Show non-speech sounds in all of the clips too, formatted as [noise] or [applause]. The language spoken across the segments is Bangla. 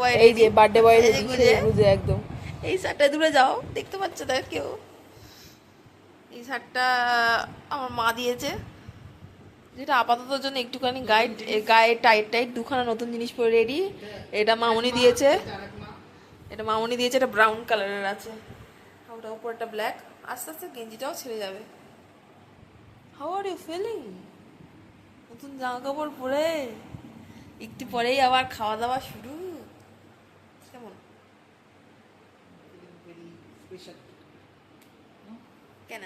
বয় এই যে বার্থডে বয় যে গুজে। বুঝে একদম। এই শার্টটা দূরে যাও দেখতে পাচ্ছ না কেউ? এই শার্টটা আমার মা দিয়েছে। যেটা আপাতত জন্য একটুখানি গাইড গায়ে টাইট টাইট দুখানা নতুন জিনিস পরে রেডি এটা মামনি দিয়েছে। এটা মামনি দিয়েছে এটা ব্রাউন কালারের আছে। ওটা উপরটা ব্ল্যাক আস্তে আস্তে গেঞ্জিটাও ছেড়ে যাবে। হাউ আর ইউ ফিলিং নতুন জামা কাপড় পরে। একটু পরেই আবার খাওয়া দাওয়া শুরু কেমন কেন?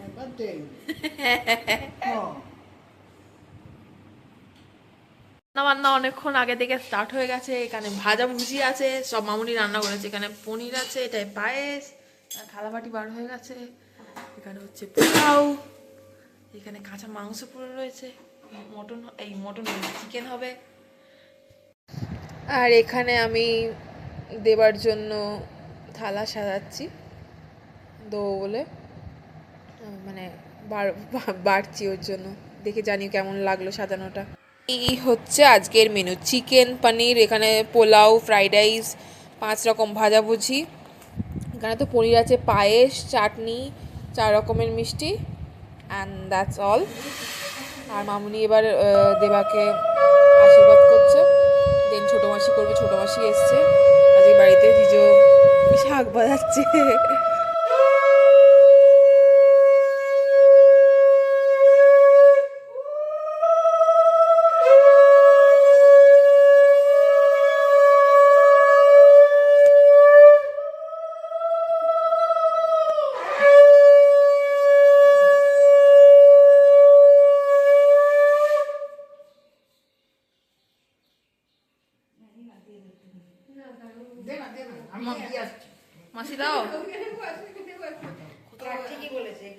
My birthday. [laughs] oh. রান্না বান্না অনেকক্ষণ আগে থেকে স্টার্ট হয়ে গেছে এখানে ভাজা ভুজি আছে সব মামুনি রান্না করেছে। এখানে পনির আছে এটাই পায়েস আর থালাবাটি বার হয়ে গেছে। এখানে হচ্ছে পোলাও এখানে কাঁচা মাংস পড়ে রয়েছে। মটন এই মটন চিকেন হবে। আর এখানে আমি দেবার জন্য থালা সাজাচ্ছি, দেবো বলে। মানে বাড়ছি ওর জন্য। দেখে জানি কেমন লাগল সাজানোটা। এই হচ্ছে আজকের মেনু চিকেন পনির এখানে পোলাও ফ্রাইড রাইস পাঁচ রকম ভাজাভুজি এখানে তো পনির আছে, পায়েস, চাটনি, চার রকমের মিষ্টি অ্যান্ড দ্যাটস অল আর মামুনি এবার দেবাকে আশীর্বাদ করছে। দেন ছোটো মাসি করবে, ছোটো মাসি এসছে। আজকে বাড়িতে জিজো শাক বাজাচ্ছে দে না, দে না, আমি এগিয়ে আসছি। মাসি দাও বস এখানে দে, এখানে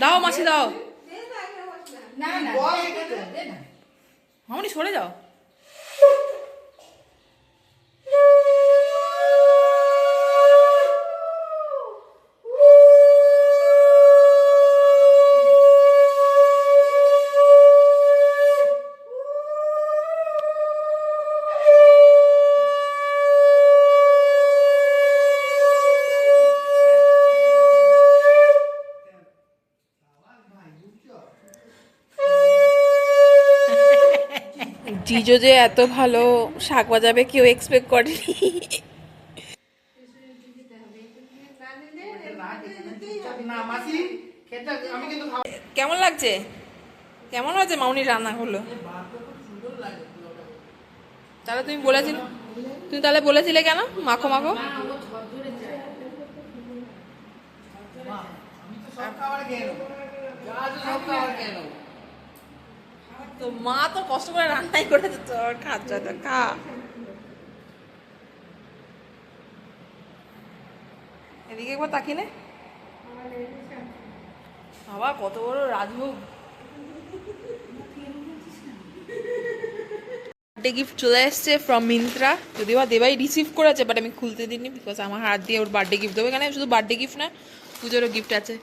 দাও মাসি দাও। না, না, বস এখানে দে না। মামনি সরে যাও। জিজো যে এত ভালো শাক বাজাবে কেউ এক্সপেক্ট করেনি। কেমন লাগছে? কেমন হয়েছে মামনির রান্না হলো তাহলে তুমি বলেছিলে তুমি তাহলে বলেছিলে কেন? মাখো মাখো। আমি তো মা তো কষ্ট করে রান্নাই করেছে তোর খাচ্ছ তো খা। এদিকে একবার তাকিয়ে বাবা, কত বড় রাজভোগ। বার্থডে গিফট চলে এসছে ফ্রম মিন্ত্রা যদিও বা দেবাই রিসিভ করেছে বাট আমি খুলতে দিইনি বিকজ আমার হাত দিয়ে ওর বার্থডে গিফট দেবো। এখানে শুধু বার্থডে গিফট না পুজোরও গিফট আছে।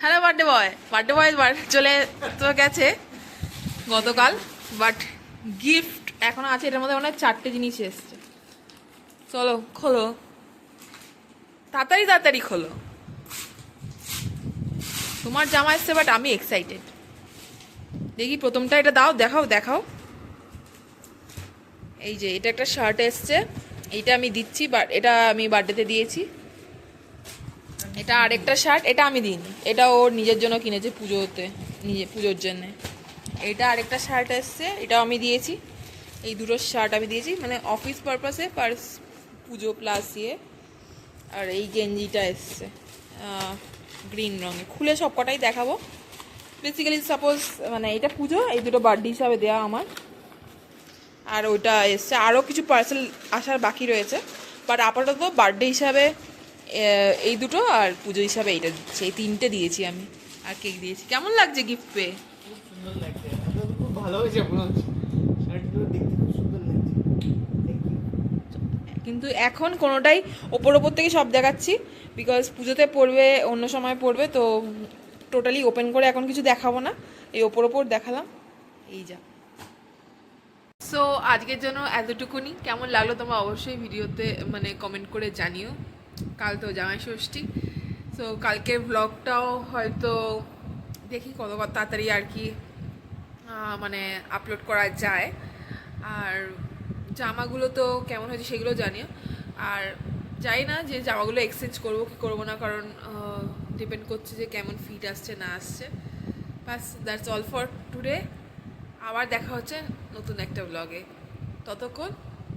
Hello birthday boy birthday boy চলে তো গেছে। গতকাল বাট গিফট এখনও আছে, এটার মধ্যে অনেক চারটে জিনিস এসছে। চলো, খোলো। তাড়াতাড়ি তাড়াতাড়ি খোলো। তোমার জামা এসছে বাট আমি এক্সাইটেড দেখি প্রথমটা এটা দাও, দেখাও দেখাও। এই যে, এটা একটা শার্ট এসছে। এইটা আমি দিচ্ছি বাট এটা আমি বার্থডেতে দিয়েছি। এটা আরেকটা শার্ট এটা আমি দিইনি। এটা ওর নিজের জন্য কিনেছে পুজোতে, নিজে পুজোর জন্যে। এটা আরেকটা শার্ট এসছে, এটাও আমি দিয়েছি। এই দুটো শার্ট আমি দিয়েছি মানে অফিস পারপাসে পার পুজো প্লাস ইয়ে। আর এই গেঞ্জিটা এসছে গ্রিন রঙের। খুলে সব কটাই দেখাবো। বেসিক্যালি সাপোজ মানে এটা পুজো, এই দুটো বার্থডে হিসাবে দেওয়া আমার। আর ওইটা এসছে আরও কিছু পার্সেল আসার বাকি রয়েছে। বাট আপাতত বার্থডে হিসাবে এই দুটো আর পুজো হিসাবে এইটা দিচ্ছি। এই তিনটে দিয়েছি আমি। আর কেক দিয়েছি। কেমন লাগছে গিফট পেয়ে খুব সুন্দর লাগছে। আপনাদের খুব ভালো হয়েছে মনে হচ্ছে। শার্টগুলো দেখতে খুব সুন্দর লাগছে। কিন্তু এখন কোনোটাই ওপর ওপর থেকে সব দেখাচ্ছি বিকজ পুজোতে পড়বে অন্য সময় পড়বে তো টোটালি ওপেন করে এখন কিছু দেখাবো না। এই ওপর ওপর দেখালাম। এই যা। সো আজকের জন্য এতটুকুনি। কেমন লাগল তোমরা অবশ্যই ভিডিওতে মানে কমেন্ট করে জানিও। কাল তো জামাই ষষ্ঠী। সো কালকের ব্লগটাও হয়তো দেখি কত কত তাড়াতাড়ি আর কি মানে আপলোড করা যায়। আর জামাগুলো তো কেমন হয়েছে সেগুলো জানিও। আর জানি না যে জামাগুলো এক্সচেঞ্জ করব কি করব না, কারণ ডিপেন্ড করছে যে কেমন ফিট আসছে, না আসছে। বাস দ্যাটস অল ফর টুডে আবার দেখা হচ্ছে নতুন একটা ব্লগে ততক্ষণ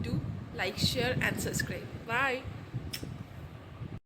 do like share and subscribe bye